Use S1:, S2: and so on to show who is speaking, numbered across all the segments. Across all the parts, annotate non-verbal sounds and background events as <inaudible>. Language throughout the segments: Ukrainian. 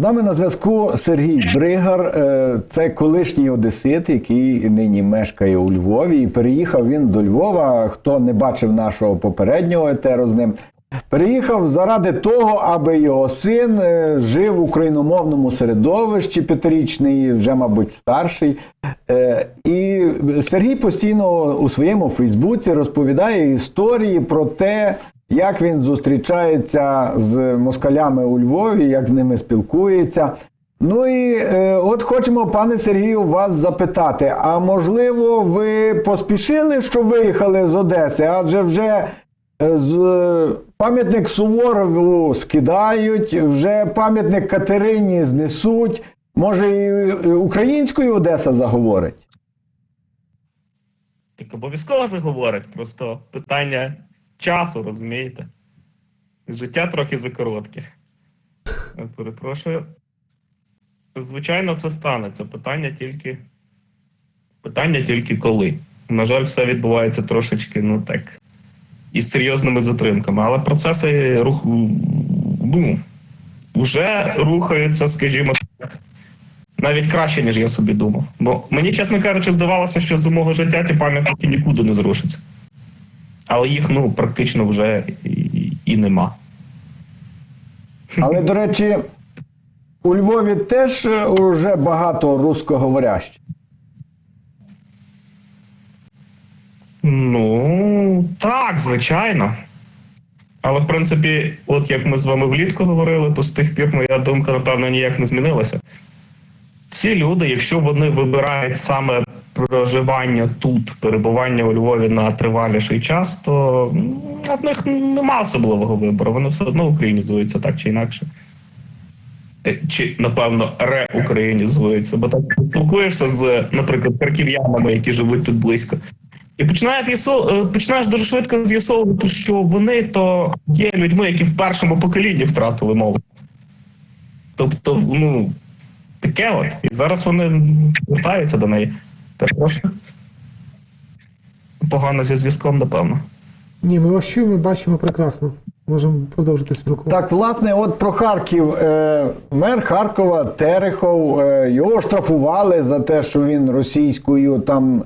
S1: З нами на зв'язку Сергій Бригар. Е, Це колишній одесит, який нині мешкає у Львові. І переїхав він до Львова. Хто не бачив нашого попереднього етеру з ним, переїхав заради того, аби його син е, жив в україномовному середовищі, п'ятирічний, вже, мабуть, старший. Е, І Сергій постійно у своєму Фейсбуці розповідає історії про те, як він зустрічається з москалями у Львові, як з ними спілкується. Ну і е, от хочемо, пане Сергію, вас запитати: а можливо, ви поспішили, що виїхали з Одеси? Адже вже е, з, е, пам'ятник Суворову скидають, вже пам'ятник Катерині знесуть. Може, і е, українською Одеса заговорить?
S2: Так обов'язково заговорить. Просто питання часу, розумієте? Життя трохи закоротке. Перепрошую. Звичайно, це станеться. Питання тільки. Питання тільки коли. На жаль, все відбувається трошечки, ну так, із серйозними затримками. Але процеси руху, ну, вже рухаються, скажімо так, навіть краще, ніж я собі думав. Бо мені, чесно кажучи, здавалося, що за мого життя ті пам'ятники нікуди не зрушаться. Але їх ну, практично вже і, і нема.
S1: Але, до речі, у Львові теж е, уже багато русскоговорящих.
S2: Ну, так, звичайно. Але в принципі, от як ми з вами влітку говорили, то з тих пір моя думка, напевно, ніяк не змінилася. Ці люди, якщо вони вибирають саме проживання тут, перебування у Львові на триваліший час, то в них нема особливого вибору. Вони все одно українізуються так чи інакше. Е, Чи, напевно, реукраїнізуються. Бо так спілкуєшся з, наприклад, харків'янами, які живуть тут близько. І починає з'ясов... е, починаєш дуже швидко з'ясовувати, що вони то є людьми, які в першому поколінні втратили мову. Тобто, ну, таке от. І зараз вони повертаються до неї. Перепрошую. Погано зі зв'язком, напевно.
S3: Ні, ми вас чуємо, бачимо прекрасно. Можемо продовжити спілкування.
S1: Так, власне, от про Харків. Е, мер Харкова Терехов, е, його штрафували за те, що він російською там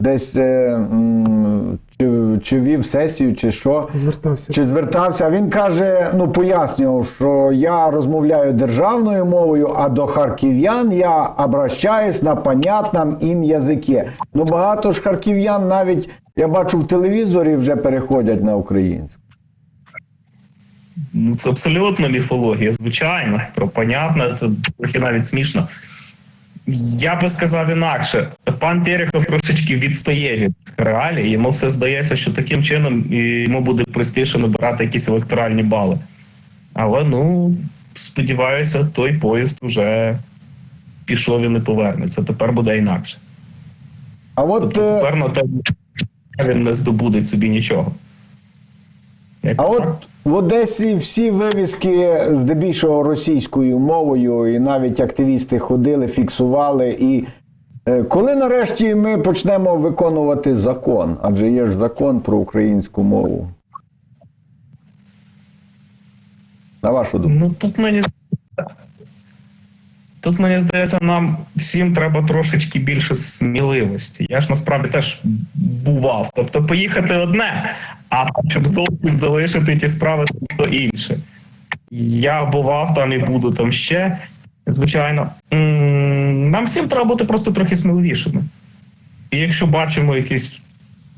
S1: десь е, м, чи, чи вів сесію, чи що.
S3: Звертався.
S1: Чи звертався? Він каже: ну пояснював, що я розмовляю державною мовою, а до харків'ян я обращаюсь на понятному їм язикі. Ну багато ж харків'ян навіть я бачу в телевізорі вже переходять на українську.
S2: Ну, це абсолютно міфологія, звичайно. Про понятне, це трохи навіть смішно. Я би сказав інакше, пан Терехов трошечки відстає від реалій. Йому все здається, що таким чином йому буде простіше набирати якісь електоральні бали. Але ну, сподіваюся, той поїзд вже пішов і не повернеться. Тепер буде інакше.
S1: А от
S2: Тобто
S1: е,
S2: тепер на те він не здобуде собі нічого.
S1: А
S2: Якось
S1: от. В Одесі всі вивіски здебільшого російською мовою, і навіть активісти ходили, фіксували. І е, коли нарешті ми почнемо виконувати закон, адже є ж закон про українську мову. На вашу думку.
S2: Ну тут мені тут мені здається, нам всім треба трошечки більше сміливості. Я ж насправді теж бував. Тобто поїхати одне, а щоб зовсім залишити ті справи, то інше. Я бував там і буду там ще. Звичайно, нам всім треба бути просто трохи сміливішими. І якщо бачимо якісь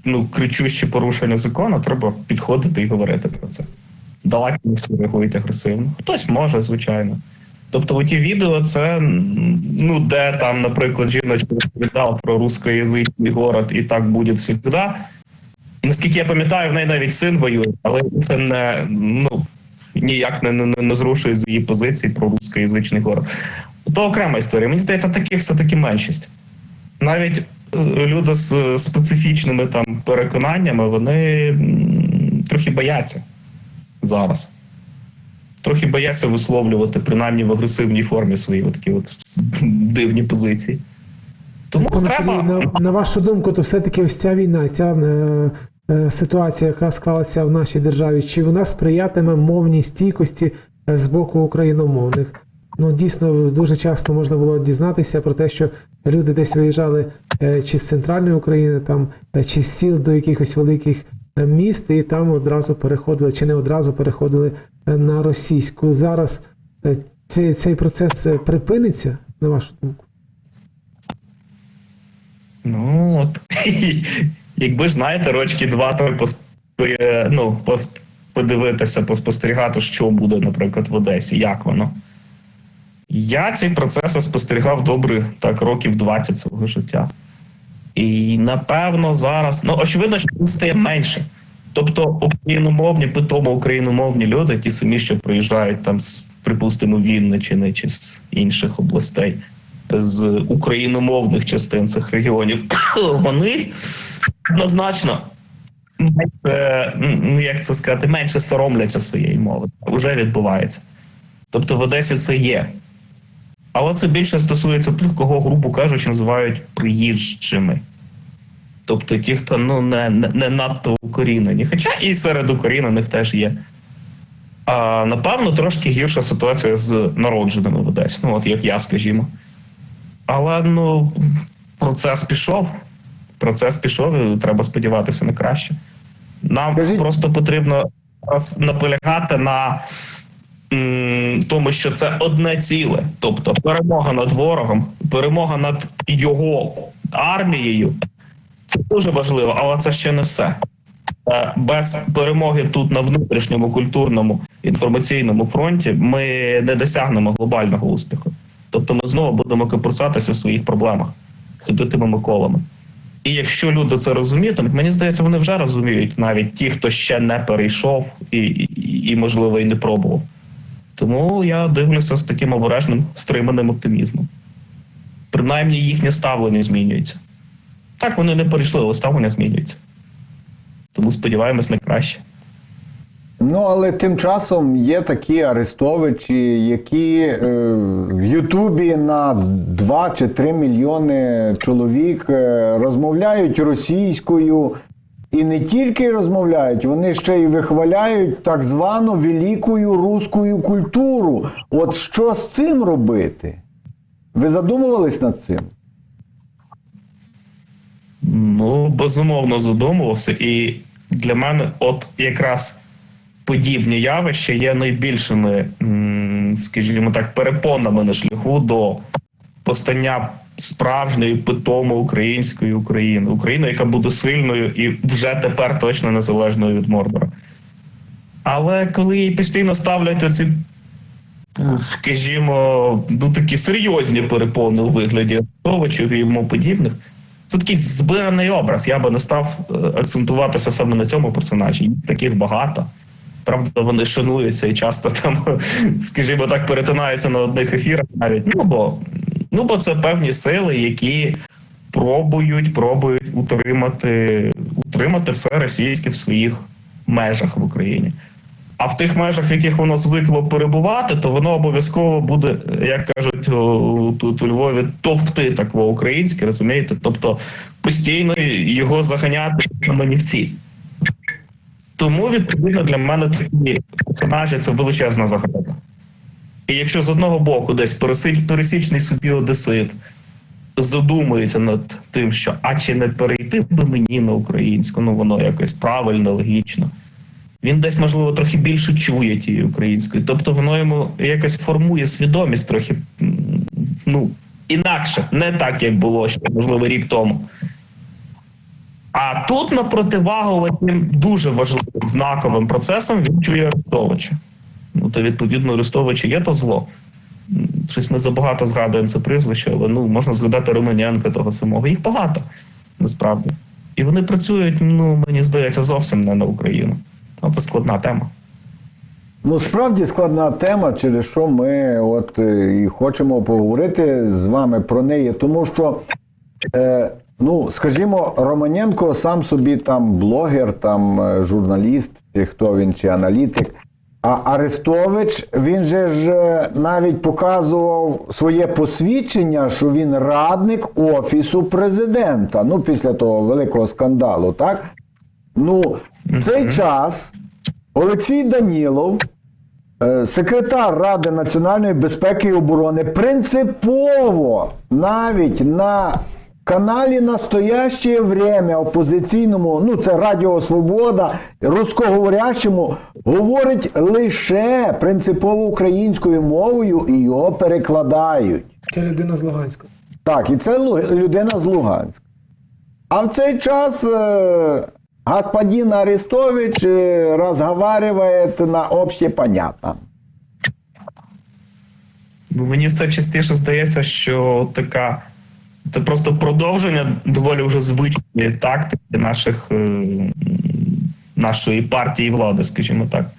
S2: ну, кричущі порушення закону, треба підходити і говорити про це. Далеко не всі реагують агресивно. Хтось може, звичайно. Тобто, оті відео, це ну, де там, наприклад, жіночка розповідала про рускоязичний город і так буде завжди. Наскільки я пам'ятаю, в неї навіть син воює, але це не ну ніяк не, не, не зрушує з її позиції про рускоязичний город. То окрема історія. Мені здається, таких все-таки меншість. Навіть е, люди з е, специфічними там переконаннями, вони трохи бояться зараз. Трохи бояться висловлювати, принаймні в агресивній формі свої такі от дивні позиції. Тому треба.
S3: На, на вашу думку, то все-таки ось ця війна, ця е, ситуація, яка склалася в нашій державі, чи вона сприятиме мовній стійкості е, з боку україномовних? Ну, дійсно, дуже часто можна було дізнатися про те, що люди десь виїжджали е, чи з центральної України, там, е, чи з сіл до якихось великих е, міст, і там одразу переходили, чи не одразу переходили е, на російську. Зараз е, цей, цей процес е, припиниться, на вашу думку?
S2: Ну от <laughs> якби ж знаєте, рочки два-три пос- е, ну, пос- подивитися, поспостерігати, що буде, наприклад, в Одесі, як воно. Я цей процес спостерігав добре так років 20 свого життя. І напевно зараз, ну очевидно, що він стає менше. Тобто україномовні, питомо україномовні люди, ті самі, що приїжджають там з, припустимо, Вінничини чи з інших областей, з україномовних частин цих регіонів, <coughs> вони однозначно ну як це сказати, менше соромляться своєї мови. Вже відбувається. Тобто в Одесі це є. Але це більше стосується тих, кого, грубо кажучи, називають приїжджими. Тобто ті, хто ну, не, не, не надто укорінені. Хоча і серед укорінених теж є. А, напевно, трошки гірша ситуація з народженими в Одесі. Ну, от як я, скажімо. Але ну, процес пішов. Процес пішов, і треба сподіватися на краще. Нам
S1: Скажіть-
S2: просто потрібно наполягати на м, тому, що це одне ціле. Тобто перемога над ворогом, перемога над його армією. Це дуже важливо, але це ще не все. Е, Без перемоги тут на внутрішньому культурному інформаційному фронті ми не досягнемо глобального успіху. Тобто ми знову будемо копирсатися в своїх проблемах, ходитимемо колами. І якщо люди це розумітимуть, мені здається, вони вже розуміють, навіть ті, хто ще не перейшов і, і, і можливо, і не пробував. Тому я дивлюся з таким обережним стриманим оптимізмом. Принаймні їхнє ставлення змінюється. Так, вони не перейшли, але ставлення змінюється. Тому сподіваємось на краще.
S1: Ну, але тим часом є такі арестовичі, які е, в Ютубі на 2 чи 3 мільйони чоловік е, розмовляють російською. І не тільки розмовляють, вони ще й вихваляють так звану великою руською культуру. От що з цим робити? Ви задумувались над цим?
S2: Ну, безумовно, задумувався. І для мене, от якраз подібні явища є найбільшими, скажімо так, перепонами на шляху до постання справжньої питомої української України, України, яка буде сильною і вже тепер точно незалежною від Мордора. Але коли її постійно ставлять оці, скажімо, ну такі серйозні перепони у вигляді Арестовичів і йому подібних, це такий збираний образ. Я би не став е, акцентуватися саме на цьому персонажі. Таких багато. Правда, вони шануються і часто там, <laughs> скажімо так, перетинаються на одних ефірах навіть. Ну бо, ну, бо це певні сили, які пробують, пробують утримати, утримати все російське в своїх межах в Україні. А в тих межах, в яких воно звикло перебувати, то воно обов'язково буде, як кажуть тут у Львові, товкти такого українське, розумієте? Тобто постійно його заганяти на манівці. Тому, відповідно, для мене такі персонажі це величезна загроза. І якщо з одного боку десь пересічний собі одесит задумується над тим, що а чи не перейти би мені на українську, ну воно якось правильно, логічно. Він десь, можливо, трохи більше чує тієї української. Тобто воно йому якось формує свідомість трохи ну, інакше, не так, як було ще, можливо, рік тому. А тут на противагу тим дуже важливим знаковим процесом він чує Арестовича. Ну, то відповідно Арестовича є то зло. Щось ми забагато згадуємо це прізвище, але ну можна згадати Романенка того самого. Їх багато насправді. І вони працюють, ну мені здається, зовсім не на Україну. А це складна тема.
S1: Ну, справді складна тема, через що ми от е, і хочемо поговорити з вами про неї, тому що, е, ну, скажімо, Романенко сам собі там блогер, там е, журналіст, чи хто він, чи аналітик. А Арестович він же ж е, навіть показував своє посвідчення, що він радник офісу президента. Ну, після того великого скандалу, так? Ну, в цей час Олексій Данілов Е, Секретар Ради національної безпеки і оборони принципово навіть на каналі Настояще время опозиційному, ну це Радіо Свобода, русскоговорящому, говорить лише принципово українською мовою і його перекладають.
S3: Ця людина з Луганська.
S1: Так, і це людина з Луганська. А в цей час е, господин Арестович е, розговариває на обще понятно.
S2: Мені все частіше здається, що така це просто продовження доволі вже звичної тактики наших е, нашої партії влади, скажімо так.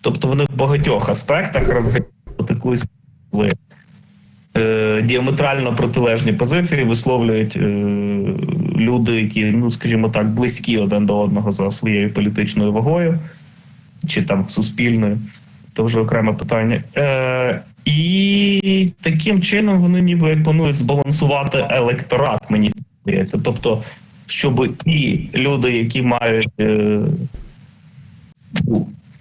S2: Тобто вони в багатьох аспектах розганяють таку коли е, діаметрально протилежні позиції висловлюють е, люди, які, ну скажімо так, близькі один до одного за своєю політичною вагою чи там суспільною. Це вже окреме питання. І таким чином вони ніби як планують збалансувати електорат, мені здається. Тобто, щоб і люди, які мають е,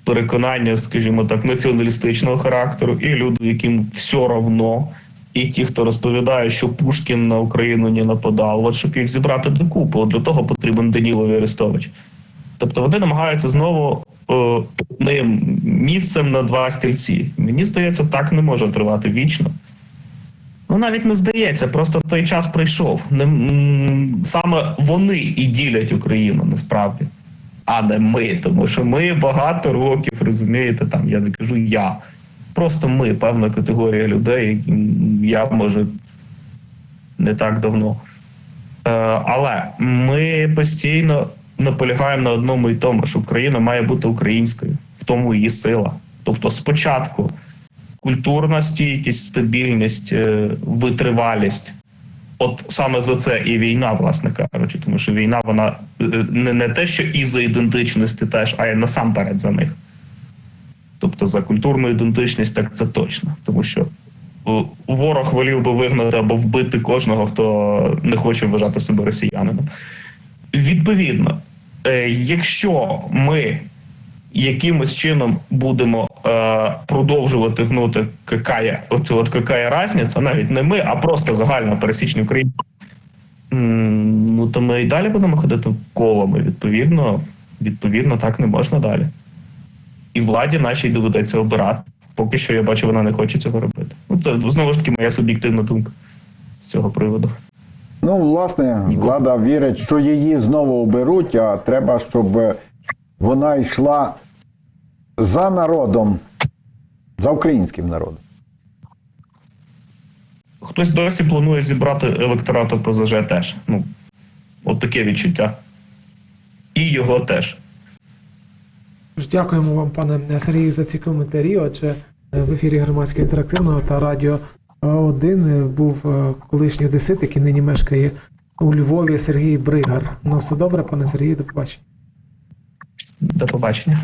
S2: переконання, скажімо так, націоналістичного характеру, і люди, яким все равно, і ті, хто розповідає, що Пушкін на Україну не нападав, от щоб їх зібрати докупи. От для того потрібен Данілов і Арестович. Тобто вони намагаються знову одним місцем на два стільці. Мені здається, так не може тривати вічно. Ну, навіть не здається, просто той час прийшов. Не, саме вони і ділять Україну насправді, а не ми. Тому що ми багато років, розумієте, там я не кажу я. Просто ми, певна категорія людей, я може не так давно. Е, але ми постійно наполягаємо на одному і тому, що Україна має бути українською, в тому її сила. Тобто, спочатку культурна стійкість, стабільність, е, витривалість. От саме за це і війна, власне кажучи, тому що війна вона е, не, не те, що і за ідентичності теж, а й насамперед за них. Тобто за культурну ідентичність, так це точно. Тому що е, ворог волів би вигнати або вбити кожного, хто не хоче вважати себе росіянином. Відповідно, е, якщо ми якимось чином будемо е, продовжувати гнути какая, оцю от какая разниця, навіть не ми, а просто загально пересічні українці, ну то ми і далі будемо ходити колами. Відповідно, відповідно, так не можна далі. І владі нашій доведеться обирати. Поки що я бачу, вона не хоче цього робити. Ну, це знову ж таки моя суб'єктивна думка з цього приводу.
S1: Ну, власне, влада вірить, що її знову оберуть, а треба, щоб вона йшла за народом, за українським народом.
S2: Хтось досі планує зібрати електорат ОПЗЖ теж. Ну, от таке відчуття. І його теж.
S3: Дякуємо вам, пане Сергію, за ці коментарі. Отже, в ефірі громадського інтерактивного та радіо 1 був е, колишній одесит, який нині мешкає у Львові Сергій Бригар. Ну все добре, пане Сергію, до побачення.
S2: До побачення.